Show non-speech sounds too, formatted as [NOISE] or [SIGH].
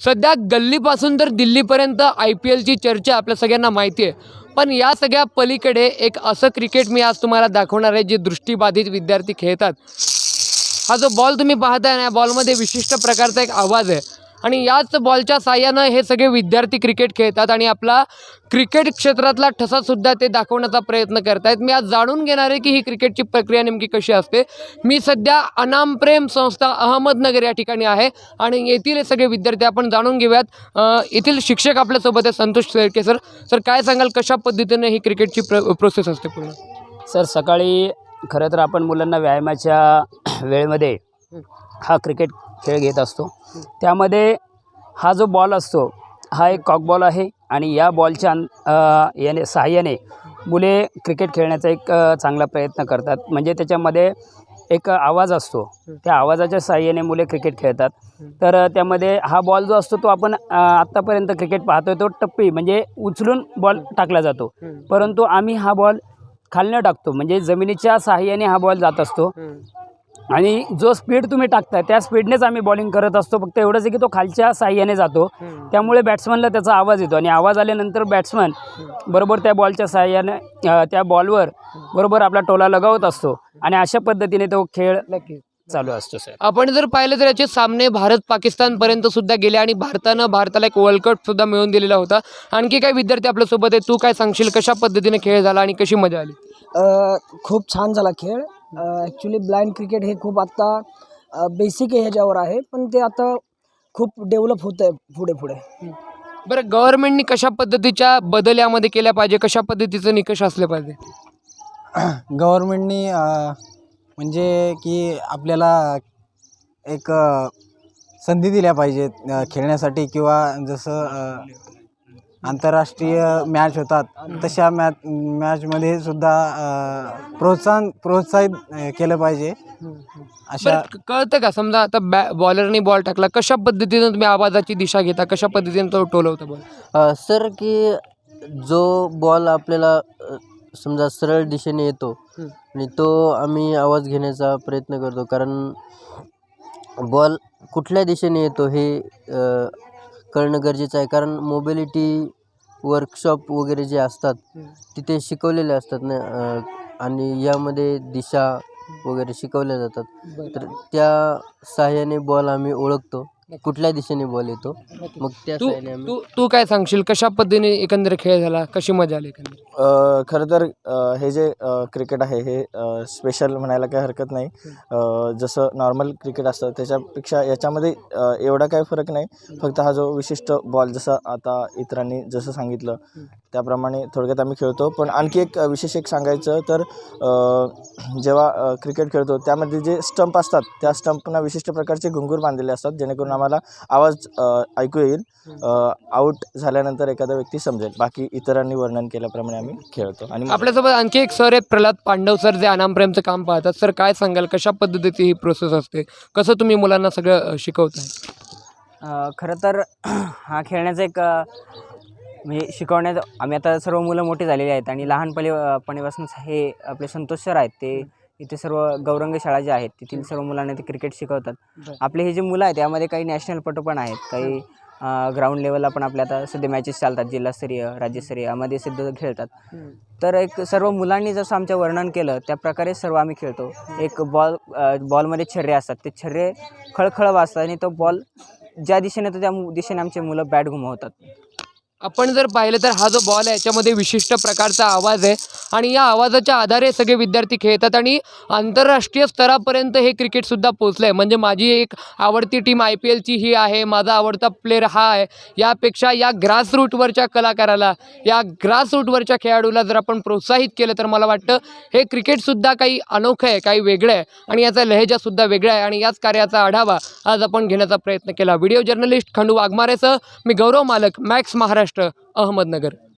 सध्या गल्लीपासून तर दिल्लीपर्यंत आय पी एलची चर्चा आपल्या सगळ्यांना माहिती आहे. पण या सगळ्या पलीकडे एक असं क्रिकेट मी आज तुम्हाला दाखवणार आहे जे दृष्टीबाधित विद्यार्थी खेळतात. हा जो बॉल तुम्ही पाहताय ना या बॉलमध्ये विशिष्ट प्रकारचा एक आवाज आहे. आणि याच बॉलच्या साह्यानं हे सगळे विद्यार्थी क्रिकेट खेळतात आणि आपला क्रिकेट क्षेत्रातला ठसासुद्धा ते दाखवण्याचा प्रयत्न करतायत. मी आज जाणून घेणार आहे की ही क्रिकेटची प्रक्रिया नेमकी कशी असते. मी सध्या अनाम प्रेम संस्था अहमदनगर या ठिकाणी आहे आणि येथील हे सगळे विद्यार्थी आपण जाणून घेऊयात. येथील शिक्षक आपल्यासोबत आहे संतोष शेळके सर. सर काय सांगाल कशा पद्धतीने ही क्रिकेटची प्र प्रोसेस असते पूर्ण? सर सकाळी खरं तर आपण मुलांना व्यायामाच्या [CLEARS THROAT] वेळेमध्ये हा क्रिकेट खेळ घेत असतो. त्यामध्ये हा जो बॉल असतो हा एक कॉक बॉल आहे आणि या बॉलच्या अं- याने सहाय्याने मुले क्रिकेट खेळण्याचा एक चांगला प्रयत्न करतात. म्हणजे त्याच्यामध्ये एक आवाज असतो. त्या आवाजाच्या सहाय्याने मुले क्रिकेट खेळतात. तर त्यामध्ये हा बॉल जो असतो तो आपण आत्तापर्यंत क्रिकेट पाहतोय तो टप्पी म्हणजे उचलून बॉल टाकला जातो. परंतु आम्ही हा बॉल खालनं टाकतो. म्हणजे जमिनीच्या सहाय्याने हा बॉल जात असतो. आणि जो स्पीड तुम्ही टाकताय त्या स्पीडनेच आम्ही बॉलिंग करत असतो. फक्त एवढंच आहे की तो खालच्या साह्याने जातो. त्यामुळे बॅट्समनला त्याचा आवाज येतो आणि आवाज आल्यानंतर बॅट्समन बरोबर त्या बॉलच्या साह्याने त्या बॉलवर बरोबर आपला टोला लगावत असतो. आणि अशा पद्धतीने तो खेळ नक्की चालू असतो सर आपण जर पाहिलं तर याचे सामने भारत पाकिस्तानपर्यंत सुद्धा गेले आणि भारतानं भारताला एक वर्ल्ड कप सुद्धा मिळवून दिलेला होता. आणखी काही विद्यार्थी आपल्यासोबत आहे तू काय सांगशील? कशा पद्धतीने खेळ झाला आणि कशी मजा आली? खूप छान झाला खेळ. ॲक्च्युली ब्लाइंड क्रिकेट हे खूप आत्ता बेसिक ह्याच्यावर आहे पण ते आता खूप डेव्हलप होत आहे पुढे पुढे. बरं गव्हर्नमेंटनी कशा पद्धतीच्या बदल यामध्ये केल्या पाहिजे? कशा पद्धतीचे निकष असले पाहिजे? [CLEARS THROAT] गव्हर्मेंटनी म्हणजे की आपल्याला एक संधी दिल्या पाहिजेत खेळण्यासाठी किंवा जसं आंतरराष्ट्रीय मॅच होतात. तशा मॅच मॅचमध्ये सुद्धा प्रोत्साहन प्रोत्साहित केलं पाहिजे. अशा बरं क- कळतं का? समजा आता बॅ बॉलरने बॉल टाकला कशा पद्धतीने तुम्ही आवाजाची दिशा घेता? कशा पद्धतीने तो टोलवता बॉल अ, सर की जो बॉल आपल्याला अ, समजा सरळ दिशेने येतो हं. आणि तो आम्ही आवाज घेण्याचा प्रयत्न करतो. कारण बॉल कुठल्या दिशेने येतो हे अ, कळणं गरजेचं आहे. कारण मोबिलिटी वर्कशॉप वगैरे जे असतात. तिथे शिकवलेले असतात ना आणि यामध्ये दिशा वगैरे शिकवल्या जातात. तर त्या सहाय्याने बॉल आम्ही ओळखतो. कुठल्या दिशेने बॉल येतो? मग त्या तू सहाय्याने आम्ही तू तू काय सांगशील? कशा पद्धतीने एकंदर खेळ झाला? कशी मजा आली एकंदर अ, खरं तर अ, हे जे अ, क्रिकेट आहे हे स्पेशल म्हणायला काही हरकत नाही. अ, जसं नॉर्मल क्रिकेट असतं त्याच्यापेक्षा याच्यामध्ये अ, एवढा काही फरक नाही. फक्त हा जो विशिष्ट बॉल जसा आता इतरांनी जसं सांगितलं त्याप्रमाणे थोडक्यात आम्ही खेळतो. पण आणखी एक विशेष एक सांगायचं तर अ, जेव्हा क्रिकेट खेळतो त्यामध्ये जे स्टंप असतात त्या स्टंपना विशिष्ट प्रकारचे घुंगूर बांधलेले असतात जेणेकरून आम्हाला आवाज ऐकू येईल. आऊट झाल्यानंतर एखादा व्यक्ती समजेल. बाकी इतरांनी वर्णन केल्याप्रमाणे आम्ही खेळतो. आणि आपल्यासोबत आणखी एक सर आहेत प्रल्हाद पांडव सर जे अनाम प्रेमचं काम पाहतात. सर काय सांगाल? कशा पद्धतीची ही प्रोसेस असते? कसं तुम्ही मुलांना सगळं शिकवताय? खरं तर [CLEARS THROAT] हा खेळण्याचा एक अ, म्हणजे शिकवण्याचं आम्ही आता सर्व मुलं मोठी झालेली आहेत आणि लहानपणी पणीपासूनच हे आपले संतोष सर आहेत ते इथे सर्व गौरंग शाळा ज्या आहेत तेथील सर्व मुलांना ते क्रिकेट शिकवतात. आपले हे जे मुलं आहेत त्यामध्ये काही नॅशनलपटू पण आहेत काही ग्राउंड लेवलला पण आपल्या आता सध्या मॅचेस चालतात जिल्हास्तरीय राज्यस्तरीय यामध्ये सुद्धा खेळतात. तर एक सर्व मुलांनी जसं आमचं वर्णन केलं त्या प्रकारे सर्व आम्ही खेळतो. एक बॉल बॉलमध्ये छर्रे असतात ते छर्रे खळखळ वाजतात आणि तो बॉल ज्या दिशेने येतो त्या दिशेने आमचे मुलं बॅट घुमवतात. आपण जर पाहिलं तर हा जो बॉल आहे याच्यामध्ये विशिष्ट प्रकारचा आवाज आहे. आणि या आवाजाच्या आधारे सगळे विद्यार्थी खेळतात आणि आंतरराष्ट्रीय स्तरापर्यंत हे क्रिकेटसुद्धा पोचलं आहे म्हणजे माझी एक आवडती टीम आय पी एलची ही आहे माझा आवडता प्लेअर हा आहे. यापेक्षा या ग्रासरूटवरच्या कलाकाराला या ग्रासरूटवरच्या खेळाडूला जर आपण प्रोत्साहित केलं तर मला वाटतं हे क्रिकेटसुद्धा काही अनोखं आहे काही वेगळं आहे. आणि याचा लहेजासुद्धा वेगळा आहे. आणि याच कार्याचा आढावा आज आपण घेण्याचा प्रयत्न केला. व्हिडिओ जर्नलिस्ट खंडू वाघमारेसह मी गौरव मालक मॅक्स महाराष्ट्र. महाराष्ट्र अहमदनगर.